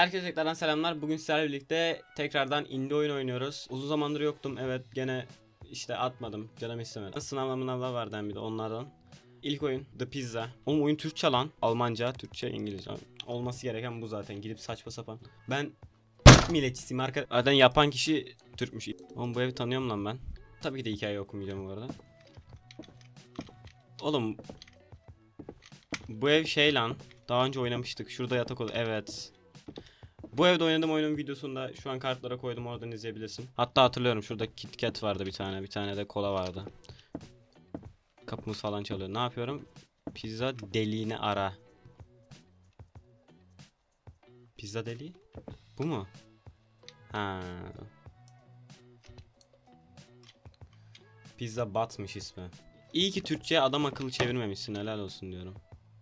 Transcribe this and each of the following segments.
Herkese tekrardan selamlar. Bugün sizlerle birlikte tekrardan indie oyun oynuyoruz. Uzun zamandır yoktum. Evet gene işte atmadım. Canım istemedi. Sınavla mınavla vardı hem bir de onlardan. İlk oyun The Pizza. Oğlum oyun Türkçe lan. Almanca, Türkçe, İngilizce. Olması gereken bu zaten. Gidip saçma sapan. Ben milletçisiyim arka. Zaten yapan kişi Türkmüş. Oğlum bu evi tanıyorum lan ben. Tabii ki de hikaye okumayacağım bu arada. Oğlum bu ev şey lan. Daha önce oynamıştık. Şurada yatak oldu. Evet. Bu evde oynadığım oyunun videosunu da şu an kartlara koydum oradan izleyebilirsin. Hatta hatırlıyorum şurada KitKat vardı bir tane. Bir tane de kola vardı. Kapımız falan çalıyor. Ne yapıyorum? Pizza deliğini ara. Pizza deliği? Bu mu? Ha. Pizza batmış ismi. İyi ki Türkçe'ye adam akıllı çevirmemişsin helal olsun diyorum.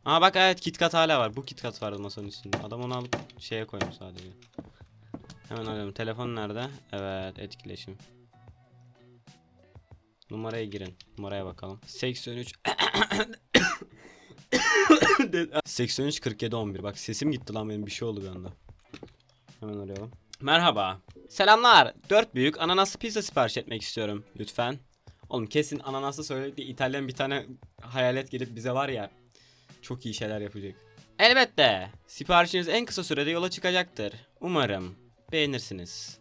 Aa bak evet KitKat hala var. Bu KitKat vardı masanın üstünde. Adam onu alıp şeye koymuş sadece. Hemen arıyorum. Telefon nerede? Evet etkileşim. Numaraya girin. Numaraya bakalım. 83 83 47 11. Bak sesim gitti lan benim bir şey oldu bir anda. Hemen arayalım. Merhaba. Selamlar. 4 büyük ananaslı pizza sipariş etmek istiyorum. Lütfen. Oğlum kesin ananaslı söyledik de İtalyan bir tane hayalet gelip bize var ya çok iyi şeyler yapacak. Elbette. Siparişiniz en kısa sürede yola çıkacaktır. Umarım. Beğenirsiniz.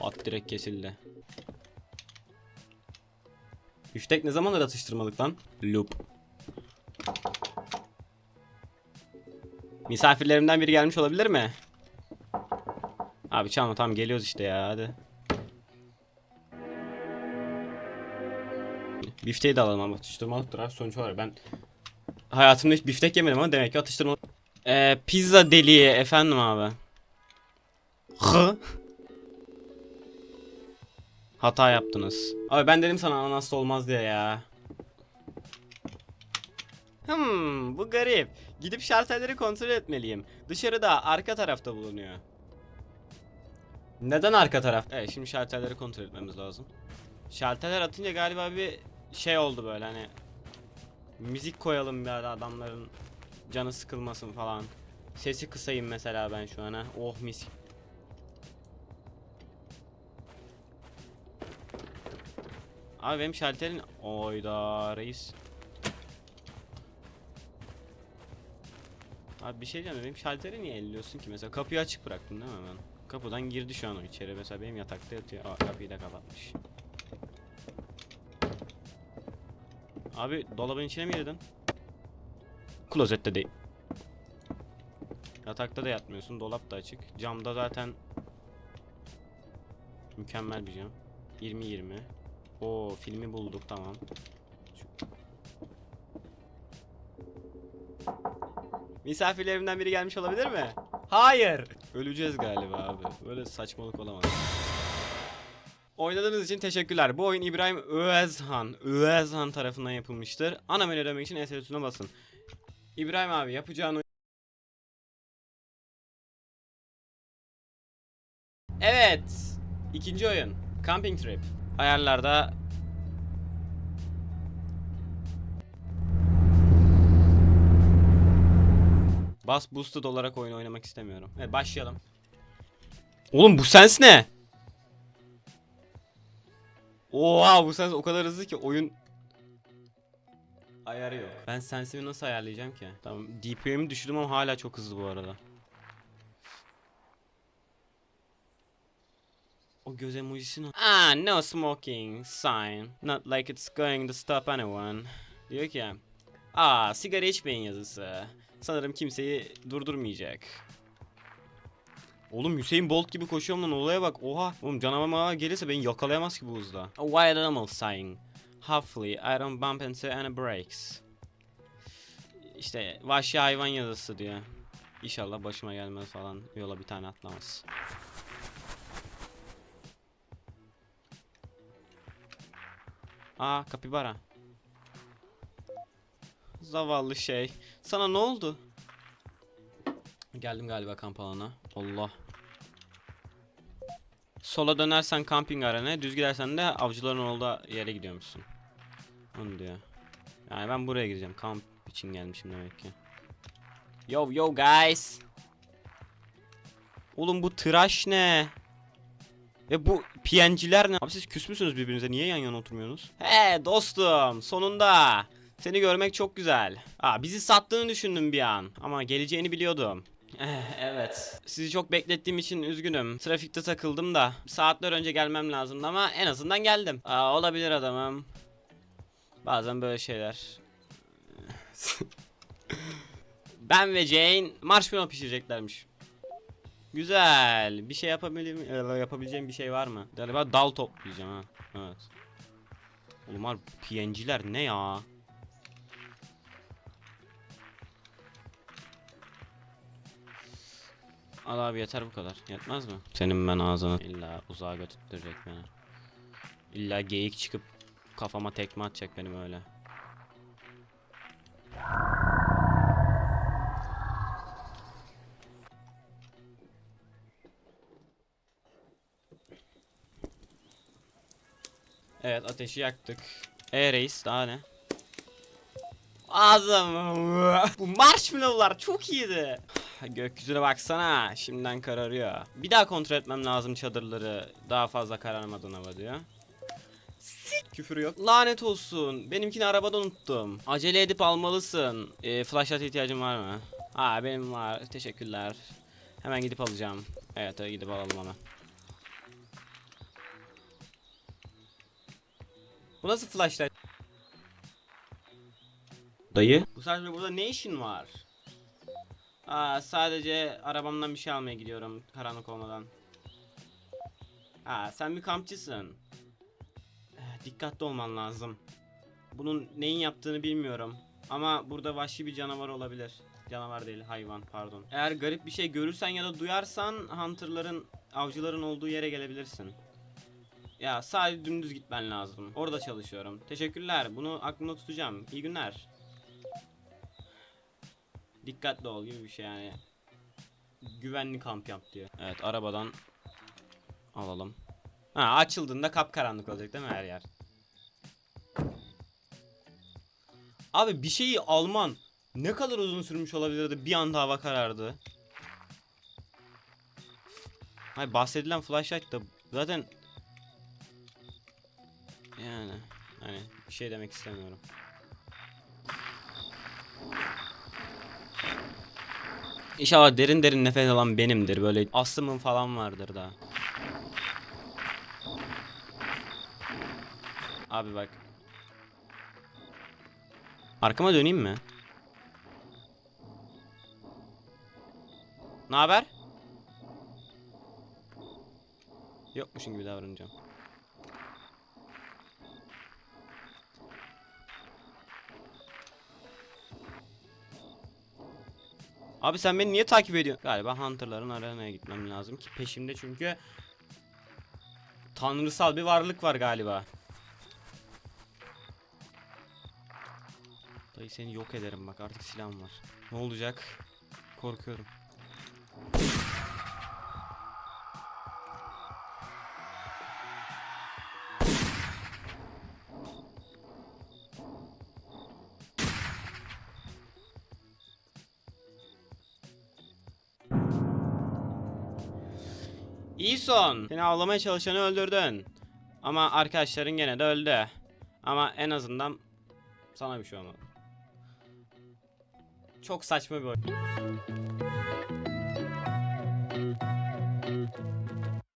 Hat direkt kesildi. Büftek ne zamandır atıştırmalık lan? Loop. Misafirlerimden biri gelmiş olabilir mi? Abi çalma tamam geliyoruz işte ya hadi. Bifteyi de alalım ama atıştırmalıktır abi sonuç olarak ben hayatımda hiç biftek yemedim ama demek ki atıştırmalık. Ee, pizza deliği efendim abi. Hı? Hata yaptınız. Abi ben dedim sana ananaslı olmaz diye ya. Hmm, bu garip. Gidip şartelleri kontrol etmeliyim. Dışarıda arka tarafta bulunuyor. Neden arka taraf? Evet şimdi şartelleri kontrol etmemiz lazım. Şalterler atınca galiba bir şey oldu böyle hani müzik koyalım bir ara adamların canı sıkılmasın falan. Sesi kısayım mesela ben şu ana. Oh mis. Abi benim şalterin oyda reis. Abi bir şey diyeceğim benim şalteri niye elliyorsun ki mesela kapıyı açık bıraktın değil mi ben? Kapıdan girdi şu an o içeri mesela benim yatakta yatıyor. Aa, kapıyı da kapatmış. Abi dolabın içine mi girdin? Klozette değil. Yatakta da yatmıyorsun. Dolap da açık. Camda zaten mükemmel bir cam. 20-20. O filmi bulduk tamam. Misafirlerimden biri gelmiş olabilir mi? Hayır. Öleceğiz galiba abi. Böyle saçmalık olamaz. Oynadığınız için teşekkürler. Bu oyun İbrahim Özhan, Özhan tarafından yapılmıştır. Ana menü ödemek için ESC tuşuna basın. İbrahim abi yapacağın. Evet. İkinci oyun. Camping Trip. Ayarlarda Bas boosted olarak oyun oynamak istemiyorum. Evet başlayalım. Oğlum bu sens ne? Oha bu sens o kadar hızlı ki oyun ayarı yok. Ben sensimi nasıl ayarlayacağım ki? Tamam DPI'mi düşürdüm ama hala çok hızlı bu arada. O göz emojisi ne? Ah no smoking sign. Not like it's going to stop anyone. Diyor ki Aa sigara içmeyin yazısı. Sanırım kimseyi durdurmayacak. Oğlum Hüseyin Bolt gibi koşuyorum lan olaya bak. Oha. Oğlum canavar gelirse beni yakalayamaz ki bu hızla. A wild animal sign. Hopefully I don't bump into any brakes. İşte vahşi hayvan yazısı diyor. İnşallah başıma gelmez falan. Yola bir tane atlamaz. Aa kapibara. Zavallı şey. Sana ne oldu? Geldim galiba kamp alanına. Allah. Sola dönersen camping arena, düz gidersen de avcıların olduğu yere gidiyormuşsun. Onu diyor. Yani ben buraya gideceğim. Kamp için gelmişim demek ki. Yo yo guys. Oğlum bu tıraş ne? Ve bu PNG'ler ne? Abi siz küs müsünüz birbirinize? Niye yan yana oturmuyorsunuz? He dostum sonunda. Seni görmek çok güzel. Aa, bizi sattığını düşündüm bir an. Ama geleceğini biliyordum. Eh, evet. Sizi çok beklettiğim için üzgünüm. Trafikte takıldım da. Saatler önce gelmem lazımdı ama en azından geldim. Aa, olabilir adamım. Bazen böyle şeyler. ben ve Jane marshmallow pişireceklermiş. Güzel. Bir şey yapabilir e, yapabileceğim bir şey var mı? Galiba dal toplayacağım ha. Evet. Oğlum PNG'ler ne ya? Al abi yeter bu kadar. Yetmez mi? Senin ben ağzını illa uzağa götürecek beni. İlla geyik çıkıp kafama tekme atacak benim öyle. Evet ateşi yaktık. E reis daha ne? Ağzım. Bu marshmallowlar çok iyiydi. Gökyüzüne baksana. Şimdiden kararıyor. Bir daha kontrol etmem lazım çadırları. Daha fazla kararmadan hava diyor. Sik küfür yok. Lanet olsun. Benimkini arabada unuttum. Acele edip almalısın. Ee, flashlight ihtiyacın var mı? Ha benim var. Teşekkürler. Hemen gidip alacağım. Evet hadi gidip alalım onu. Bu nasıl flashlight? Dayı. Bu sadece burada ne işin var? Aa, sadece arabamdan bir şey almaya gidiyorum karanlık olmadan. Ha, sen bir kampçısın. Eh, Dikkatli olman lazım. Bunun neyin yaptığını bilmiyorum. Ama burada vahşi bir canavar olabilir. Canavar değil, hayvan pardon. Eğer garip bir şey görürsen ya da duyarsan hunterların, avcıların olduğu yere gelebilirsin. Ya sadece dümdüz gitmen lazım. Orada çalışıyorum. Teşekkürler. Bunu aklımda tutacağım. İyi günler. Dikkatli ol gibi bir şey yani. Güvenli kamp yap diyor. Evet arabadan alalım. Ha açıldığında kapkaranlık olacak değil mi her yer? Abi bir şeyi alman ne kadar uzun sürmüş olabilirdi bir anda hava karardı. Hayır bahsedilen flashlight da zaten yani hani bir şey demek istemiyorum. İnşallah derin derin nefes alan benimdir. Böyle astımım falan vardır da. Abi bak. Arkama döneyim mi? Ne haber? Yokmuşum gibi davranacağım. Abi sen beni niye takip ediyorsun? Galiba Hunter'ların arenaya gitmem lazım ki peşimde çünkü tanrısal bir varlık var galiba. Dayı seni yok ederim bak artık silahım var. Ne olacak? Korkuyorum. İyi son. Seni avlamaya çalışanı öldürdün. Ama arkadaşların gene de öldü. Ama en azından sana bir şey olmadı. Çok saçma bir oyun.